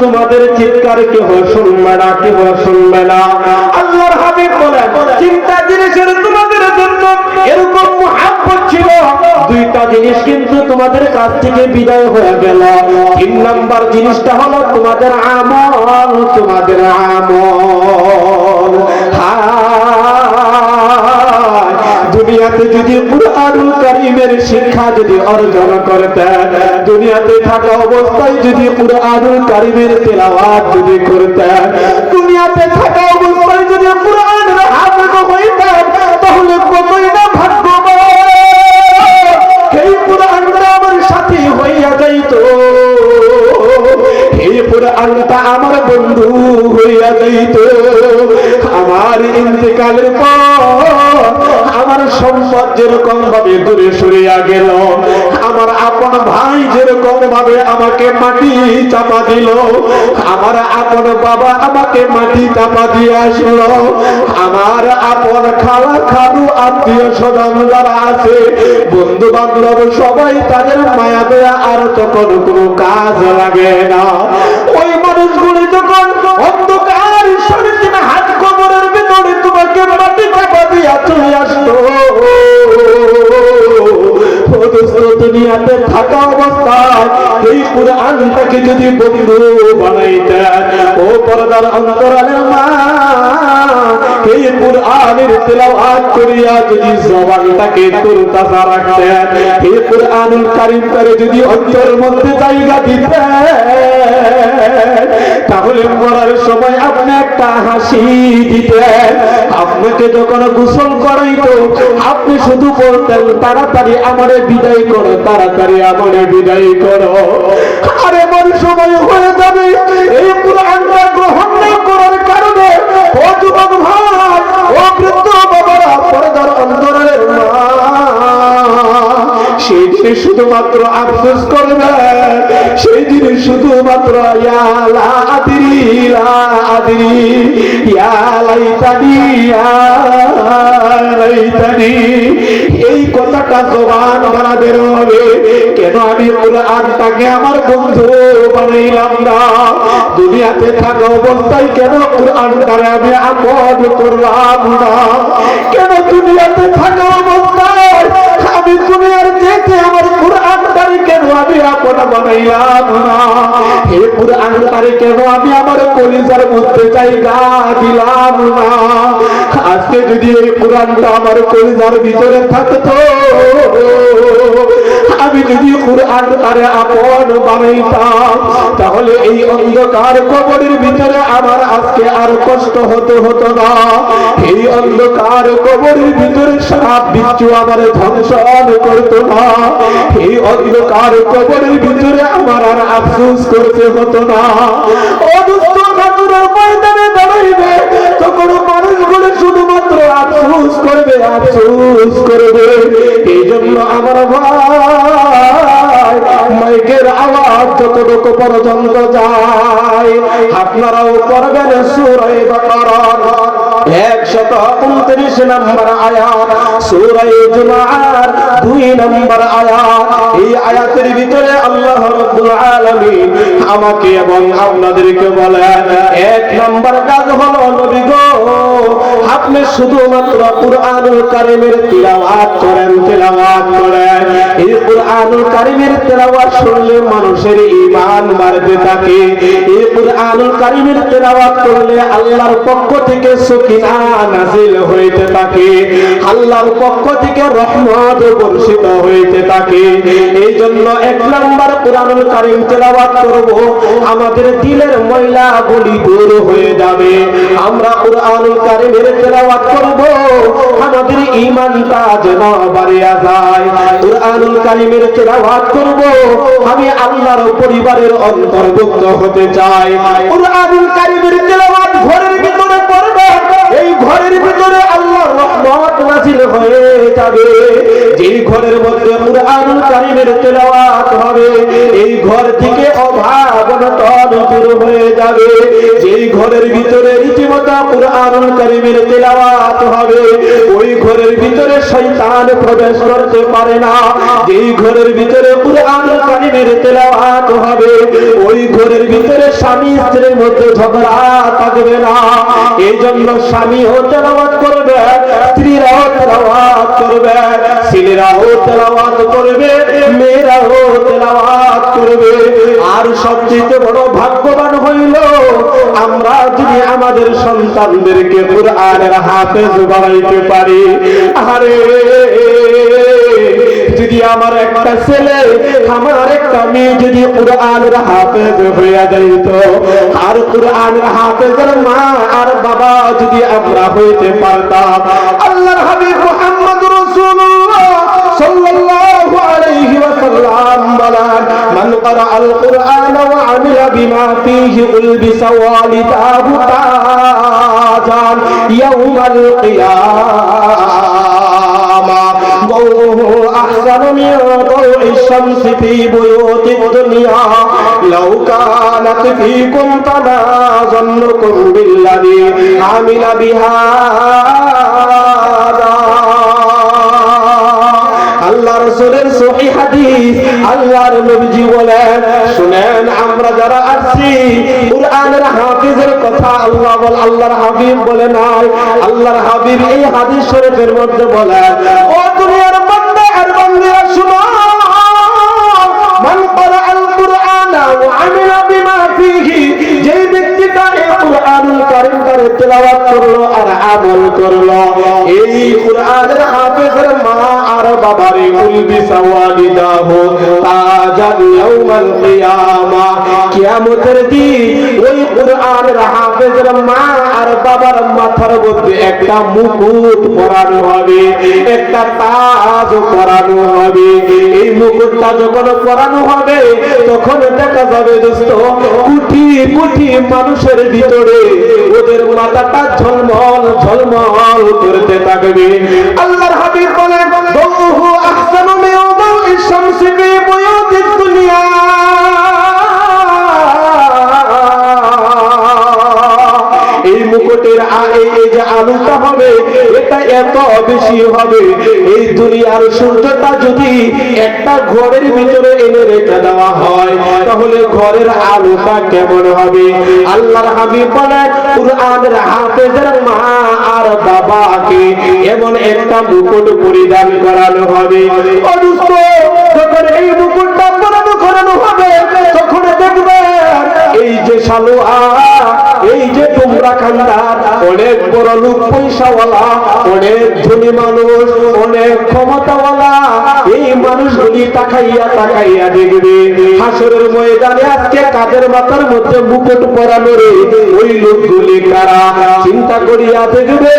তোমাদের চিৎকার কেহ শুনবে না কেহ শুনবে না। আল্লাহর হাবিব বলেন চিন্তা জিনিসের তোমাদের জন্য এরকম মহাব্বত ছিল। দুইটা জিনিস কিন্তু তোমাদের কাছ থেকে বিদায় হয়ে গেল। তিন নাম্বার জিনিসটা হলো তোমাদের আমল তোমাদের আমল। হায় দুনিয়াতে যদি কুরআনুল কারীমের শিক্ষা যদি অর্জন করতেন, দুনিয়াতে থাকা অবস্থায় যদি কুরআনুল কারীমের তেলাওয়াত যদি করতেন, দুনিয়াতে থাকা অবস্থায় যদি কুরআনের হাফেজ হইতেন, তাহলে কতই না ভাগ্যবান। এই কুরআনটা আমার সাথী হইয়া যাইতো। এই কুরআনটা আমার বন্ধু হইয়া যাইতো। আমার ইন্তেকালের পর আমার সম্পদ যেরকম ভাবে দূরে সরিয়া গেল, আমার আপন ভাই যেরকম ভাবে আমাকে মাটি চাপা দিল, আমার আপন বাবা আমাকে মাটি চাপা দিয়ে আসলো, আমার আপন খালা, খালু, আত্মীয় স্বজন যারা আছে বন্ধু বান্ধব সবাই তাদের মায়া দেয়া আর তখন কোনো কাজ লাগে না। ওই দুনিয়াতে থাকা অবস্থায় যদি করিয়া যদি জবানটাকে তুলতাজা রাখতেন এই কুরআনুল কারিম করে যদি অন্তরের মধ্যে জায়গা দিতে তাহলে মরার সময় আপনি একটা হাসি দিতেন। আপনাকে যখন গোসল করাইতো, আপনি শুধু বলতেন, তাড়াতাড়ি আমারে বিদায় করো, তাড়াতাড়ি আমারে বিদায় করো। শুধুমাত্র আফসোস করবে সেই দিনে শুধুমাত্র এই কথাটা জবান বের হবে। কেন আমি কোরআনটাকে আমার বন্ধু বানাইলাম না? দুনিয়াতে থাকা অবস্থায় কেন কোরআনটারে আমি আপন করলাম না? কেন দুনিয়াতে থাকা অবস্থায় আমি দুনিয়ার যেতে আমার কোরআনটারে কেন আমি আপন বানাইলাম না। হে তারি কেন আমি আমার কলিজার মধ্যে জায়গা দিলাম না। যদি এই কোরআনটা আমার কলিজার ভিতরে আমি যদি কোরআন আপন বানাইতাম, তাহলে এই অন্ধকার কবরের ভিতরে আমার আজকে আর কষ্ট হতে হতো না। এই অন্ধকার কবরের ভিতরে সাপ বিচ্ছু আমার ধ্বংসন করতো না। এই অন্ধকার কবরের ভিতরে আমার আর আফসোস করতে হতো না। ময়দানে দাঁড়াইবে, তখন মানুষগুলো শুধুমাত্র আফসোস করবে আফসোস করবে। এই জন্য আমার ভাই, মাইকের আওয়াজ যতটুকু পর্যন্ত যায়, আপনারাও করবেন একশত উনত্রিশ নম্বর আয়াত সুরাই জুমার দুই নম্বর এই আয়াতের ভিতরে আল্লাহ রাব্বুল আলামিন আমাকে এবং আপনাদেরকে বলেন, এক নম্বর কাজ হলো নবী গো আপনি শুধুমাত্র কুরআনুল কারীমের তিলাওয়াত করেন তিলাওয়াত করেন। এই কুরআনুল কারীমের তেলাওয়াত শুনলে মানুষের ঈমান বাড়তে থাকে। এই কুরআনুল কারীমের তেলাওয়াত করলে আল্লাহর পক্ষ থেকে সুকিনা নাজিল হইতে থাকে। আল্লাহর পক্ষ থেকে রহমত বর্ষিত হইতে থাকে। এই জন্য এক নম্বর কোরআনুল কারীম তেলাওয়াত করব, আমাদের দিলের ময়লা গুলি দূর হয়ে যাবে। আমরা কোরআনুল কারীমের তেলাওয়াত করব। আমাদের যায়। কোরআনুল কারীমের তেলাওয়াত করব। আমি আল্লাহর পরিবারের অন্তর্ভুক্ত হতে চাই। কোরআনুল কারীমের তেলাওয়াত ঘরের ভিতরে পড়বে। এই ঘরের ভিতরে আল্লাহর রহমত হয়ে যাবে। যেই ঘরের মধ্যে কুরআনুল কারীমের তেলাওয়াত হবে, এই ঘর থেকে অভাব অনটন দূর হয়ে যাবে। যেই ঘরের ভিতরে রীতিমতো তেলাওয়াত হবে। ওই ঘরের ভিতরে ভিতরে শয়তান প্রবেশ করতে পারে না। যেই ঘরের ভিতরে কুরআন কারিমের তেলাওয়াত হবে, ওই ঘরের ভিতরে স্বামী স্ত্রীর মধ্যে ঝগড়া থাকবে না। এই জন্য স্বামীও তেলাওয়াত করবে, স্ত্রীরাও তেলাওয়াত করবে, ছেলেরাও তেলাওয়াত করবে, মেয়েরাও তেলাওয়াত করবে। আর সবচেয়ে বড় ভাগ্যবান হইল, আমরা যদি আমাদের সন্তানদেরকে কোরআনের হাফেজ বানাইতে পারি। আরে, যদি আমার একটা ছেলে, আমার একটা মেয়ে যদি কোরআনের হাফেজ হইয়া যাইত, আর কোরআনের হাফেজের মা আর বাবা যদি আমরা হইতে পারতাম, আল্লাহর হাবিব মুহাম্মদ রাসূলুল্লাহ সাল্লাল্লাহু আলাইহি ওয়াসাল্লাম বলেন من قرأ القرآن وعمل بما فيه ألبس والداه تاجا يوم القيامة. ضوءه أحسن من ضوء الشمس في بيوت الدنيا. لو كانت فيكم فما ظنكم بالذي عمل بها রসুলের সহি হাদিস আল্লাহর নবীজি বলেন, শুনেন, আমরা যারা আসছি কুরআনের হাফিজের কথা আল্লাহ বল, আল্লাহর হাবিব বলে নাই। আল্লাহর হাবিব এই হাদিস শরীফের মধ্যে বলেন, ও দুনিয়ার বান্দা আর বান্দিরা, শুনো। মান ক্বারাআল কুরআন ওয়া আমিলা বিমা ফীহি, যেই কুরআনুল কারীম করে তেলাওয়াত করল আর আমল করল। এই কুরআনের হাফেজের মা আর ইয়াউমাল কিয়ামা। কিয়ামতের দিন ওই কুরআনের হাফেজের মা আর বাবার মাথার মধ্যে একটা মুকুট পরানো হবে, একটা তাজ পরানো হবে। এই মুকুটটা যখন পরানো হবে, তখন দেখা যাবে দোস্ত মানুষের ওদের মাথাটা ঝলমল ঝলমল করতে থাকবে। আল্লাহর হাবিব বলেন দৌহু আহসানু দাউই শামসি ফি দুনিয়া। এই মুকুটের আগে এই যে আলোটা হবে, এটা এত বেশি হবে, এই দুনিয়ার সূর্যটা যদি একটা ঘরের ভিতরে এনে রেখে দেওয়া হয় তাহলে ঘরের আলোটা কেমন হবে? আল্লাহর হাবিব বলে কুরআনের হাফেজের মা আর বাবাকে এমন একটা মুকুট পরিধান করানো হবে। যখন এই মুকুটটা করানো হবে, তখন দেখবে এই যে সালোয়া এই যে তোমরা অনেক বড় লোক পয়সাওয়ালা, অনেক ধনী মানুষ, অনেক ক্ষমতাওয়ালা মানুষগুলি তাকাইয়া তাকাইয়া দেখবে। হাসরের ময়দানে আজকে কাদের মাথার মধ্যে মুকুট পরানো রে? ওই লোকগুলি কারা? চিন্তা করিয়া দেখবে,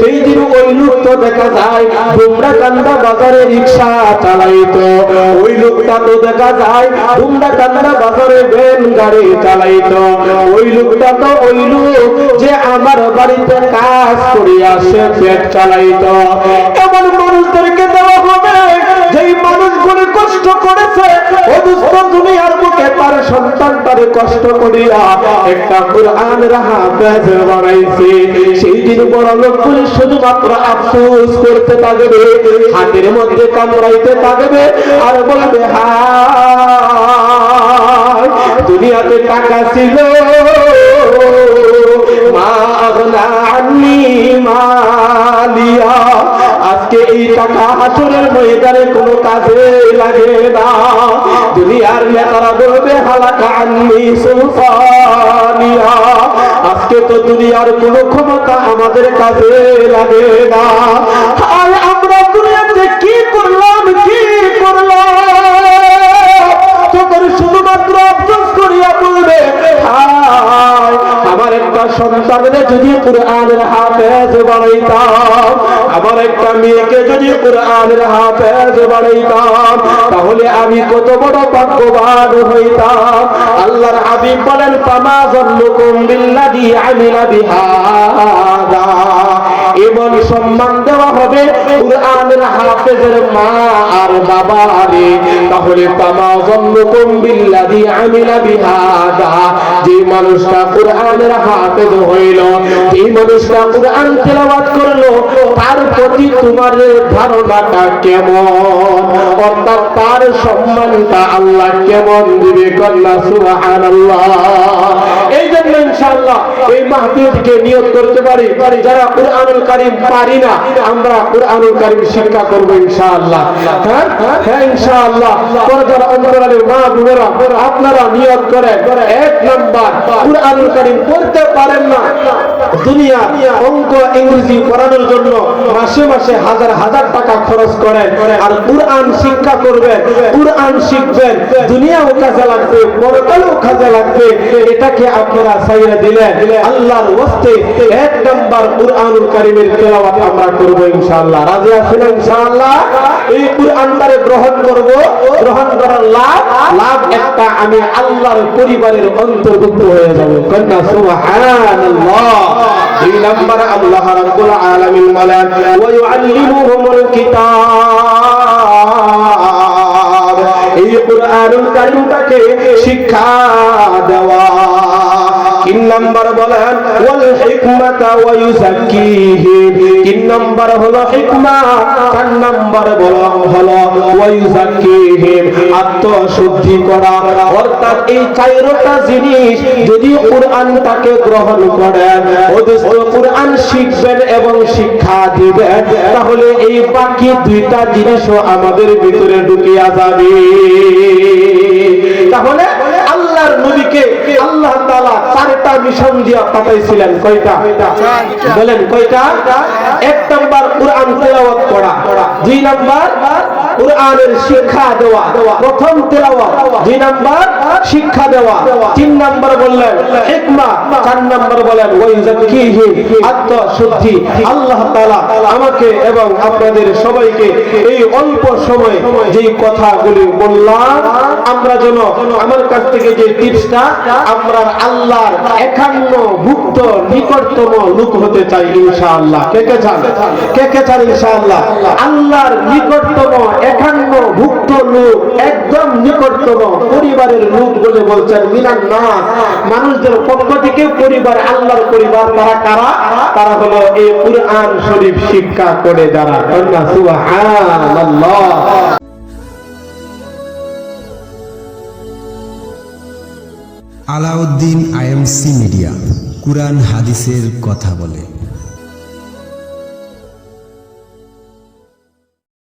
সেই দিন ওই লোক তো দেখা যায় তোমরা কান্দা বাজারে রিক্সা চালাইতো। ওই লোকটা তো দেখা যায় তোমরা কান্দা বাজারে ভ্যান গাড়ি চালাইতো। ওই লোকটা তো ওই লোক যে আমার বাড়িতে কাজ করিয়া সে পেট চালাইতো। এমন কষ্ট করেছে দুনিয়ার বুকে তার সন্তানটারে কষ্ট করিয়া একটা বানাইছে। সেই দিন বড় লোকগুলি শুধুমাত্র আফসোস করতে হাতের মধ্যে কামড়াইতে থাকবে আর বলবে হা দুনিয়াতে টাকা ছিল টাকা হাসরের ময়দানে কোনো কাজে লাগে না। দুনিয়ার নেতারা বলবে, হালাকা আন্নি সুলতানিয়া। আজকে তো দুনিয়ার কোনো ক্ষমতা আমাদের কাজে লাগে না। সন্তানের যদি কোরআনের হাফেজ বানাইতাম আমার একটা মেয়েকে যদি কোরআনের হাফেজ বানাইতাম, তাহলে আমি কত বড় ভাগ্যবান হইতাম। আল্লাহর হাবিব বলেন পামা জন্মকুম বিল্লাদি আমিলা বিহাদা। এমন সম্মান দেওয়া হবে, কোরআনের হাফেজের মা আর বাবা আরে। তাহলে তামা জন্মকুম বিল্লাদি আমিলা বিহাদা। যে মানুষটা কোরআনের হাফেজ হইল যে মানুষটা কোরআন তেলাওয়াত করল, তার প্রতি তোমার ধারণাটা কেমন? অর্থাৎ তার সম্মানটা আল্লাহ কেমন দিবে কন্যা, সুবহানাল্লাহ। এই জন্য ইনশাআল্লাহ এই মাহফিলকে নিয়োগ করতে পারি, যারা কোরআনুল কারীম পারি না, আমরা কোরআনুল কারীম শিক্ষা করব ইনশাআল্লাহ। হ্যাঁ? হ্যাঁ ইনশাআল্লাহ। যারা অন্তরালের মা, বোনেরা, আপনারা নিয়োগ করে এক নাম্বার কোরআনুল কারীম পড়তে পারেন না। দুনিয়া অঙ্ক ইংরেজি পড়ানোর জন্য মাসে মাসে হাজার হাজার টাকা খরচ করেন। আর কোরআন শিক্ষা করবেন, কোরআন শিখবেন, দুনিয়াও কাজে লাগবে পরকালেও কাজে লাগবে। এটাকে আপনারা সাইরা দিলেন। আল্লাহর ওয়াস্তে এক নাম্বার কোরআনুল কারীমের তেলাওয়াত আমরা করব ইনশাআল্লাহ। রাজি আছেন ইনশাআল্লাহ? এই কোরআনটারে গ্রহণ করব। গ্রহণ করার লাভ লাভ একটা আমি আল্লাহর পরিবারের অন্তর্ভুক্ত হয়ে যাব। কন্যা, সুবহানাল্লাহ। দুই নাম্বার, আল্লাহ রাব্বুল আলামিন কিতাব। এই কারীমটাকে শিক্ষা দেওয়া নাম্বার বলেন, ওয়াল হিকমাতা ওয়া ইউযাক্কিহিম তিন নাম্বার হলো হিকমা, চার নাম্বার বলা হলো ওয়া ইউযাক্কিহিম আত্মশুদ্ধি করা, অর্থাৎ এই চারটা জিনিস যদি কোরআনটাকে গ্রহণ করেন কোরআন শিখবেন এবং শিক্ষা দিবেন, তাহলে এই বাকি দুইটা জিনিসও আমাদের ভিতরে ঢুকিয়া যাবে তাহলে আল্লাহর নবীকে আল্লাহ তাআলা চারটা মিশন দিয়া পাঠাইছিলেন কয়টা? বলেন কয়টা? এক নাম্বার কোরআন তেলাওয়াত করা। দুই নাম্বার কোরআনের শিক্ষা দেওয়া, প্রথম তেলাওয়াত, দুই নাম্বার শিক্ষা দেওয়া, তিন নাম্বার বললেন হিকমা, চার নাম্বার বলেন ওয়াইজাকিহিম আত্মশুদ্ধি। আল্লাহ তাআলা আমাকে এবং আপনাদের সবাইকে এই অল্প সময়ে যেই কথাগুলি বললাম, আমরা যেন আমার কাছ থেকে যে টিপসটা, আমরা আল্লাহর একান্ন ভুক্ত নিকটতম লোক হতে চাই ইনশাআল্লাহ। কে কে চান? কে কে চান ইনশাআল্লাহ? আল্লাহর নিকটতম একান্ন ভুক্ত লোক, একদম নিকটতম পরিবারের লোক বলে বলছেন মিনান না মানুষদের পক্ষ থেকে পরিবার, আল্লাহর পরিবার, তারা কারা? তারা হলো এই কুরআন শরীফ শিক্ষা করে যারা। কন্যা সুবহানাল্লাহ। আলাউদ্দিন আইএমসি মিডিয়া, কুরআন হাদিসের কথা বলে।